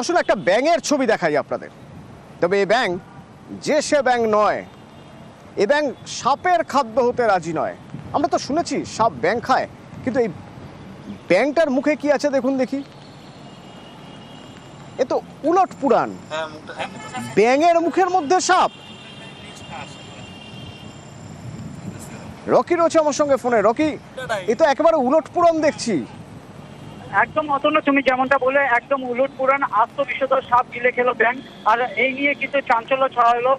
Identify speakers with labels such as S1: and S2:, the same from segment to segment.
S1: আসলে একটা ব্যাঙের ছবি দেখাই আপনাদের। তবে এই ব্যাঙ যে সে ব্যাঙ নয় এ ব্যাঙ সাপের খাদ্য হতে রাজি নয়। আমরা তো শুনেছি সাপ ব্যাঙ খায় কিন্তু এই ব্যাঙটার মুখে কি আছে দেখুন দেখি। এ তো উলট পুরাণ। ব্যাঙের মুখের মধ্যে সাপ। রকি রয়েছে আমার সঙ্গে ফোনে। রকি এ তো একেবারে উলট পুরাণ দেখছি।
S2: একদম অতন্য তুমি যেমনটা বলে, একদম উলুট পুরান আস্ত বিশ্বত সাপ গিলে খেলো ব্যাংক। আর এই নিয়ে কিন্তু চাঞ্চল্য ছড়ালো হলো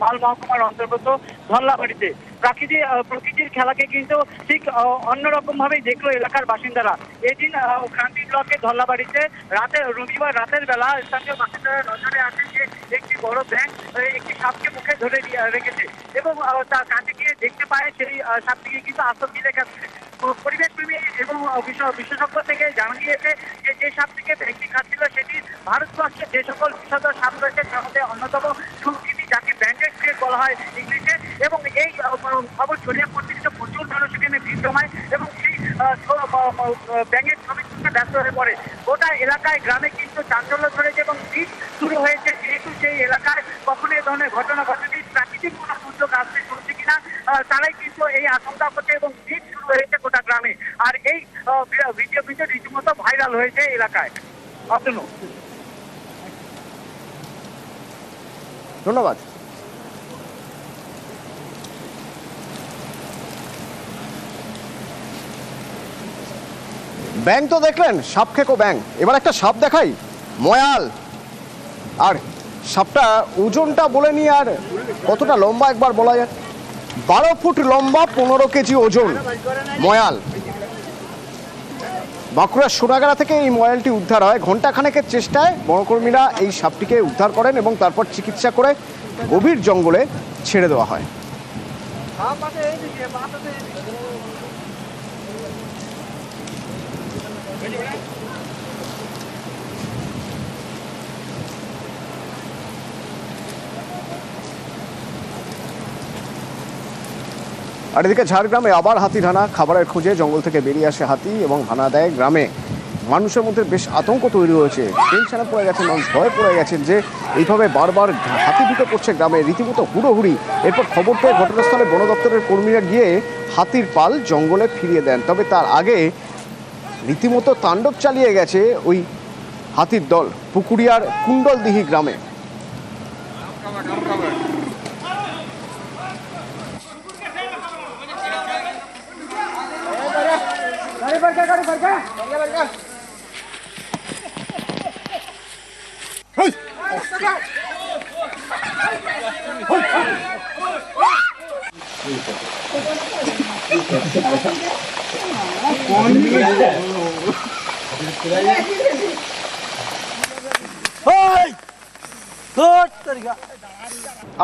S2: মাল মহকুমার অন্তর্গত ধল্লাবাড়িতে। প্রাকৃতি প্রকৃতির খেলাকে কিন্তু ঠিক অন্যরকম ভাবেই দেখল এলাকার বাসিন্দারা। এদিন ক্রান্তি ব্লকে ধল্লাবাড়িতে রাতে, রবিবার রাতের বেলা স্থানীয় বাসিন্দারা নজরে আসেন যে একটি বড় ব্যাংক একটি সাপকে মুখে ধরে রেখেছে। এবং তার কাছে গিয়ে দেখতে পায় সেই সাপটিকে কিন্তু আস্তর গিলে খাচ্ছে পরিবেশ প্রেমী এবং বিশ- বিশেষজ্ঞ থেকে জানা গিয়েছে যে যে সাপটিকে ব্যক্তি খাচ্ছিল, সেটি ভারতবর্ষের যে সকল বিষধর সাপ রয়েছে, তার মধ্যে অন্যতম সংস্কৃতি যাকে বলা হয় ইংলিশে এবং এই খবর ছড়িয়ে পড়তে কিন্তু প্রচুর মানুষ এখানে ভিড় জমায় এবং সেই ব্যাঙের ছবি তুলতে ব্যস্ত হয়ে পড়ে। গোটা এলাকায় গ্রামে কিন্তু চাঞ্চল্য ধরেছে এবং ভিড় শুরু হয়েছে। যেহেতু সেই এলাকায় কখনো এই ধরনের ঘটনা ঘটেনি, প্রাকৃতিক কোনো দুর্যোগ আসতে চলছে কিনা তারাই কিন্তু এই আশঙ্কা করছে এবং ভিড় শুরু হয়েছে গোটা গ্রামে। আর এই ভিডিও কিন্তু রীতিমতো ভাইরাল হয়েছে এলাকায়।
S1: ধন্যবাদ। ব্যাং তো দেখলেন, সাপ খেকো ব্যাং এবার একটা সাপ দেখাই। ময়াল। আর সাপটা ওজনটা বলে নি আর কতটা লম্বা একবার বলা যায়। বারো ফুট লম্বা, পনেরো কেজি ওজন। ময়াল। বাঁকুড়ার সোনাগাড়া থেকে এই ময়ালটি উদ্ধার হয়। ঘণ্টাখানেকের চেষ্টায় বনকর্মীরা এই সাপটিকে উদ্ধার করেন এবং তারপর চিকিৎসা করে গভীর জঙ্গলে ছেড়ে দেওয়া হয়। আর এদিকে ঝাড়গ্রামে আবার হাতির হানা খাবারের খোঁজে জঙ্গল থেকে বেরিয়ে আসে হাতি এবং হানা দেয় গ্রামে। মানুষের মধ্যে বেশ আতঙ্ক তৈরি হয়েছে। টেনশনে পড়ে গেছেন মানুষ, ভয় পড়ে গেছেন যে এইভাবে বারবার হাতি ঢুকে পড়ছে গ্রামে। রীতিমতো হুড়োহুড়ি। এরপর খবর পেয়ে ঘটনাস্থলে বন দপ্তরের কর্মীরা গিয়ে হাতির পাল জঙ্গলে ফিরিয়ে দেন। তবে তার আগে রীতিমতো তাণ্ডব চালিয়ে গেছে ওই হাতির দল পুকুরিয়ার কুণ্ডলদিহি গ্রামে।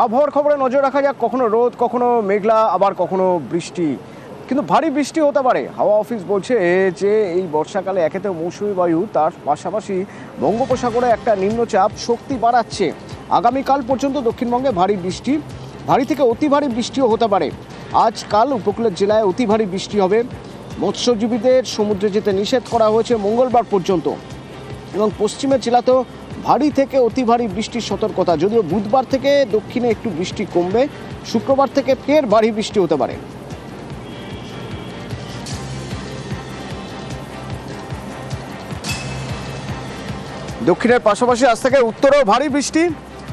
S1: আবহাওয়ার খবরে নজর রাখা যাক, কখনো রোদ, কখনো মেঘলা, আবার কখনো বৃষ্টি। কিন্তু ভারী বৃষ্টি হতে পারে। হাওয়া অফিস বলছে যে, এই বর্ষাকালে একেতে মৌসুমী বায়ু, তার পাশাপাশি বঙ্গোপসাগরে একটা নিম্নচাপ শক্তি বাড়াচ্ছে। আগামীকাল পর্যন্ত দক্ষিণবঙ্গে ভারী বৃষ্টি, ভারী থেকে অতি ভারী বৃষ্টিও হতে পারে। আজকাল উপকূলের জেলায় অতি ভারী বৃষ্টি হবে। মৎস্যজীবীদের সমুদ্রে যেতে নিষেধ করা হয়েছে মঙ্গলবার পর্যন্ত। এবং পশ্চিমের জেলাতেও ভারী থেকে অতি ভারী বৃষ্টির সতর্কতা। যদিও বুধবার থেকে দক্ষিণে একটু বৃষ্টি কমবে, শুক্রবার থেকে ফের ভারী বৃষ্টি হতে পারে। দক্ষিণের পাশাপাশি আজ থেকে উত্তরেও ভারী বৃষ্টি।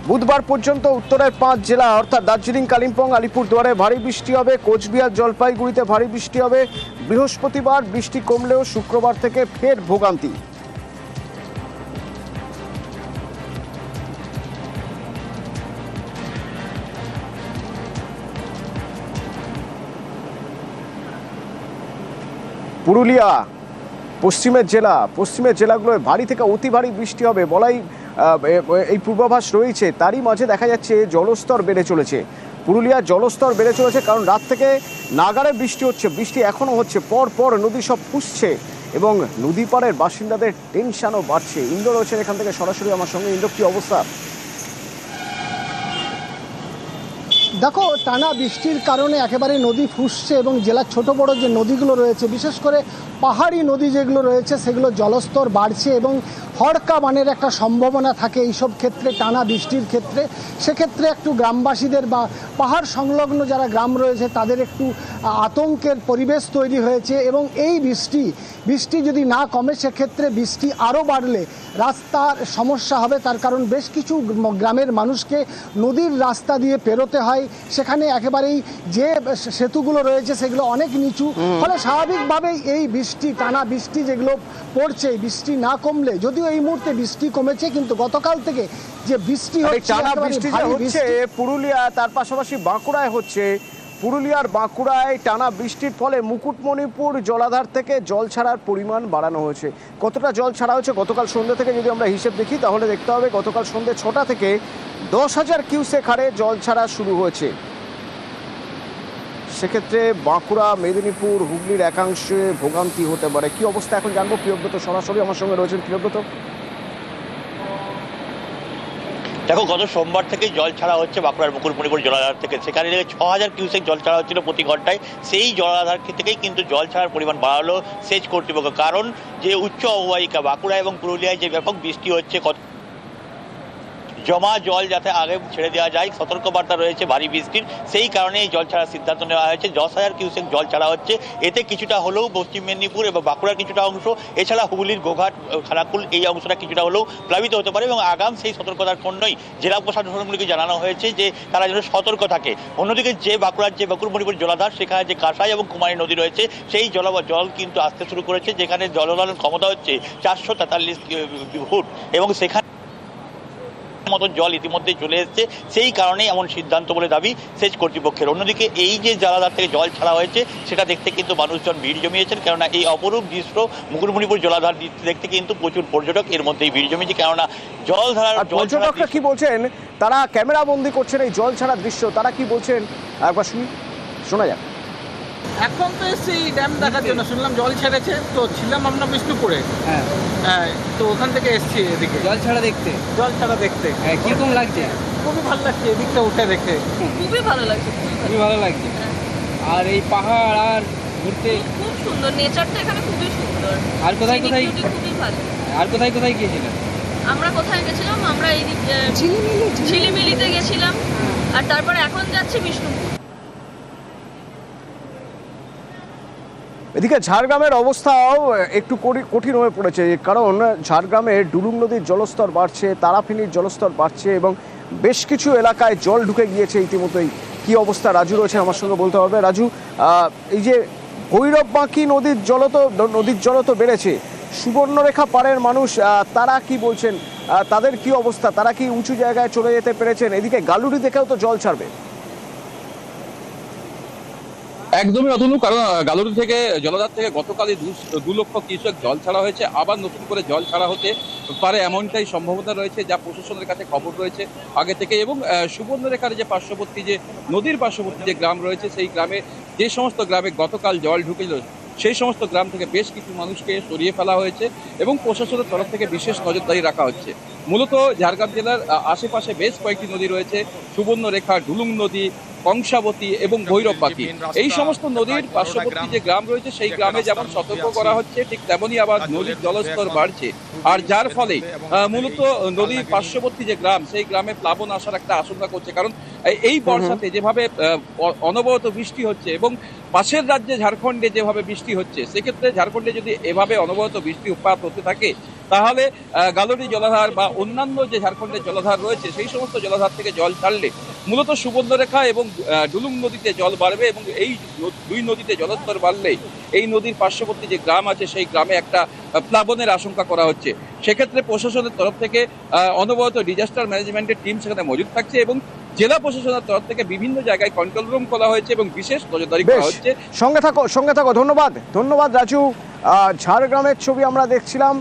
S1: বুধবার পর্যন্ত উত্তরের পাঁচ জেলা, অর্থাৎ দার্জিলিং, কালিম্পং, আলিপুরদুয়ারে ভারী বৃষ্টি হবে। কোচবিহার, জলপাইগুড়িতে ভারী বৃষ্টি হবে। বৃহস্পতিবার বৃষ্টি কমলেও শুক্রবার থেকে ফের ভোগান্তি। পুরুলিয়া, পশ্চিমের জেলা, পশ্চিমের জেলাগুলোয় ভারী থেকে অতি ভারী বৃষ্টি হবে। বলাই এই পূর্বাভাস রয়েছে। তারই মাঝে দেখা যাচ্ছে জলস্তর বেড়ে চলেছে। পুরুলিয়ার জলস্তর বেড়ে চলেছে কারণ রাত থেকে নাগারে বৃষ্টি হচ্ছে। বৃষ্টি এখনও হচ্ছে। পর পর নদী সব ফুসছে এবং নদী পাড়ের বাসিন্দাদের টেনশনও বাড়ছে। ইন্দ্র রয়েছেন এখান থেকে সরাসরি আমার সঙ্গে। ইন্দ্র কি অবস্থা?
S3: দেখো, টানা বৃষ্টির কারণে একেবারে নদী ফুসছে এবং জেলার ছোট বড় যে নদীগুলো রয়েছে, বিশেষ করে পাহাড়ি নদী যেগুলো রয়েছে সেগুলো জলস্তর বাড়ছে এবং হড়কা বানের একটা সম্ভাবনা থাকে এইসব ক্ষেত্রে টানা বৃষ্টির ক্ষেত্রে। সেক্ষেত্রে একটু গ্রামবাসীদের বা পাহাড় সংলগ্ন যারা গ্রাম রয়েছে তাদের একটু আতঙ্কের পরিবেশ তৈরি হয়েছে এবং এই বৃষ্টি বৃষ্টি যদি না কমে সেক্ষেত্রে বৃষ্টি আরও বাড়লে রাস্তার সমস্যা হবে। তার কারণ বেশ কিছু গ্রামের মানুষকে নদীর রাস্তা দিয়ে পেরোতে হয়। সেখানে একেবারেই যে সেতুগুলো রয়েছে সেগুলো অনেক নিচু। ফলে স্বাভাবিকভাবেই এই বৃষ্টি টানা বৃষ্টি যেগুলো পড়ছে বৃষ্টি না কমলে যদিও এই মুহূর্তে বৃষ্টি কমেছে কিন্তু গতকাল থেকে যে বৃষ্টি হচ্ছে
S1: টানা বৃষ্টি হচ্ছে পুরুলিয়া তার পাশাপাশি বাঁকুড়ায় হচ্ছে। পুরুলিয়ার বাঁকুড়ায় টানা বৃষ্টির ফলে মুকুটমণিপুর জলাধার থেকে জল ছাড়ার পরিমাণ বাড়ানো হয়েছে। কতটা জল ছাড়া হয়েছে গতকাল সন্ধ্যে থেকে যদি আমরা হিসেব দেখি তাহলে দেখতে হবে গতকাল সন্ধ্যে ছটা থেকে দশ হাজার কিউসেক হারে জল ছাড়া শুরু হয়েছে। সেক্ষেত্রে বাঁকুড়া, মেদিনীপুর, হুগলির একাংশে ভোগান্তি হতে পারে। কি অবস্থা এখন জানব। প্রিয়ব্রত সরাসরি আমার সঙ্গে রয়েছেন। প্রিয়ব্রত
S4: দেখো, গত সোমবার থেকে জল ছাড়া হচ্ছে বাঁকুড়ার মুকুটমণিপুর জলাধার থেকে। সেখানে ছ হাজার কিউসেক জল ছাড়া হচ্ছিল প্রতি ঘন্টায়, সেই জলাধার থেকেই কিন্তু জল ছাড়ার পরিমাণ বাড়ালো সেচ কর্তৃপক্ষ। কারণ যে উচ্চ অববাহিকা, বাঁকুড়া এবং পুরুলিয়ায় যে ব্যাপক বৃষ্টি হচ্ছে জমা জল যাতে আগে ছেড়ে দেওয়া যায়, সতর্কবার্তা রয়েছে ভারী বৃষ্টির। সেই কারণে এই জল ছাড়ার সিদ্ধান্ত নেওয়া হয়েছে। দশ হাজার কিউসেক জল ছাড়া হচ্ছে। এতে কিছুটা হলেও পশ্চিম মেদিনীপুর এবং বাঁকুড়ার কিছুটা অংশ, এছাড়া হুগলির গোঘাট খানাকুল এই অংশটা কিছুটা হলেও প্লাবিত হতে পারে এবং আগাম সেই সতর্কতার জন্যই জেলা প্রশাসনগুলিকে জানানো হয়েছে যে তারা যেন সতর্ক থাকে। অন্যদিকে যে বাঁকুড়ার যে বাঁকুড়মণিপুর জলাধার, সেখানে যে কাঁসাই এবং কুমারী নদী রয়েছে, সেই জল জল কিন্তু আসতে শুরু করেছে, যেখানে জলধারণ ক্ষমতা হচ্ছে চারশো তেতাল্লিশ ফুট। এবং সেখানে মতো জল ইতিমধ্যে চলে এসেছে। সেই কারণেই এমন সিদ্ধান্ত বলে দাবি সেচ কর্তৃপক্ষের। অন্যদিকে এই যে জলাধার থেকে জল ছাড়া হয়েছে সেটা দেখতে কিন্তু মানুষজন ভিড় জমিয়েছেন কেননা এই অপরূপ দৃশ্য মুকুটমণিপুর জলাধার দেখতে কিন্তু প্রচুর পর্যটক এর মধ্যেই ভিড় জমিয়েছে কেননা জল ধারার
S1: পর্যটকরা কি বলছেন? তারা ক্যামেরা বন্দি করছেন এই জল ছাড়া দৃশ্য। তারা কি বলছেন? একবার শুনি শোনা যাক।
S5: এখন তো এসছি এই ড্যাম দেখার জন্য শুনলাম জল ছেড়েছে তো ছিলাম আমরা বিষ্ণুপুরে।
S6: হ্যাঁ।
S5: হ্যাঁ তো ওখান থেকে এসছি এদিকে।
S6: জল ছাড়া দেখতে?
S5: জল ছাড়া দেখতে।
S6: হ্যাঁ, কীরকম লাগছে?
S5: খুবই ভালো লাগছে এদিকটা উঠে দেখে।
S7: খুবই ভালো লাগছে খুবই ভালো।
S6: লাগছে। আর এই পাহাড় আর ঘুরতে?
S7: খুব সুন্দর নেচারটা এখানে খুবই সুন্দর।
S6: আর কোথায় কোথায়?
S7: খুবই ভালো।
S6: আর কোথায় কোথায় গিয়েছিলেন
S7: আমরা কোথায় গেছিলাম? আমরা এই আহ, ঝিলিমিলিতে গেছিলাম। আর তারপর এখন যাচ্ছি বিষ্ণুপুর।
S1: এদিকে ঝাড়গ্রামের অবস্থাও একটু কঠিন হয়ে পড়েছে, কারণ ঝাড়গ্রামে ডুলুং নদীর জলস্তর বাড়ছে, তারাফিনির জলস্তর বাড়ছে এবং বেশ কিছু এলাকায় জল ঢুকে গিয়েছে ইতিমধ্যেই। কি অবস্থা? রাজু রয়েছে আমার সঙ্গে বলতে হবে। রাজু এই যে ভৈরব বাঁকি নদীর জল তো নদীর জল তো বেড়েছে, সুবর্ণরেখা পাড়ের মানুষ তারা কি বলছেন? তাদের কি অবস্থা? তারা কি উঁচু জায়গায় চলে যেতে পেরেছেন? এদিকে গালুরি দেখেও তো জল ছাড়বে।
S8: একদমই অতনু কারণ গালুরি থেকে জলধার থেকে গতকালই দু- লক্ষ কৃষক জল ছাড়া হয়েছে। আবার নতুন করে জল ছাড়া হতে পারে এমনটাই সম্ভাবনা রয়েছে, যা প্রশাসনের কাছে খবর রয়েছে আগে থেকে এবং সুবর্ণরেখার যে পার্শ্ববর্তী যে নদীর পার্শ্ববর্তী যে গ্রাম রয়েছে, সেই গ্রামে যে সমস্ত গ্রামে গতকাল জল ঢুকেছিল, সেই সমস্ত গ্রাম থেকে বেশ কিছু মানুষকে সরিয়ে ফেলা হয়েছে এবং প্রশাসনের তরফ থেকে বিশেষ নজরদারি রাখা হচ্ছে। মূলত ঝাড়গ্রাম জেলার আশেপাশে বেশ কয়েকটি নদী রয়েছে সুবর্ণরেখা ডুলুং নদী কংসাবতী এবং ভৈরব বাকি এই সমস্ত নদীর পার্শ্ববর্তী যে গ্রাম রয়েছে সেই গ্রামে যেমন সতর্ক করা হচ্ছে ঠিক তেমনই আবার নদীর জলস্তর বাড়ছে। আর যার ফলে মূলত নদীর পার্শ্ববর্তী যে গ্রাম সেই গ্রামে প্লাবন আসার একটা আশঙ্কা করছে। কারণ এই- বর্ষাতে যেভাবে আহ, অনবরত বৃষ্টি হচ্ছে এবং পাশের রাজ্যে ঝাড়খণ্ডে যেভাবে বৃষ্টি হচ্ছে সেক্ষেত্রে ঝাড়খণ্ডে যদি এভাবে অনবরত বৃষ্টি উৎপাত হতে থাকে তাহলে আহ, জলাধার বা অন্যান্য যে ঝাড়খণ্ডের জলাধার রয়েছে সেই সমস্ত জলাধার থেকে জল ছাড়লে মূলত সুবর্ণরেখা এবং ডুলুং নদীতে জল বাড়বে এবং এই দুই নদীতে জলস্তর বাড়লেই এই নদীর পার্শ্ববর্তী যে গ্রাম আছে সেই গ্রামে একটা প্লাবনের আশঙ্কা করা হচ্ছে। সেক্ষেত্রে প্রশাসনের তরফ থেকে অনবরত ডিজাস্টার ম্যানেজমেন্টের টিম সেখানে মজুদ থাকছে এবং জেলা প্রশাসনের তরফ থেকে বিভিন্ন জায়গায় কন্ট্রোল রুম খোলা হয়েছে এবং বিশেষ নজরদারি করা হচ্ছে।
S1: সঙ্গে থাকো সঙ্গে থাকো ধন্যবাদ। ধন্যবাদ রাজু। আহ, ঝাড়গ্রামের ছবি আমরা দেখছিলাম।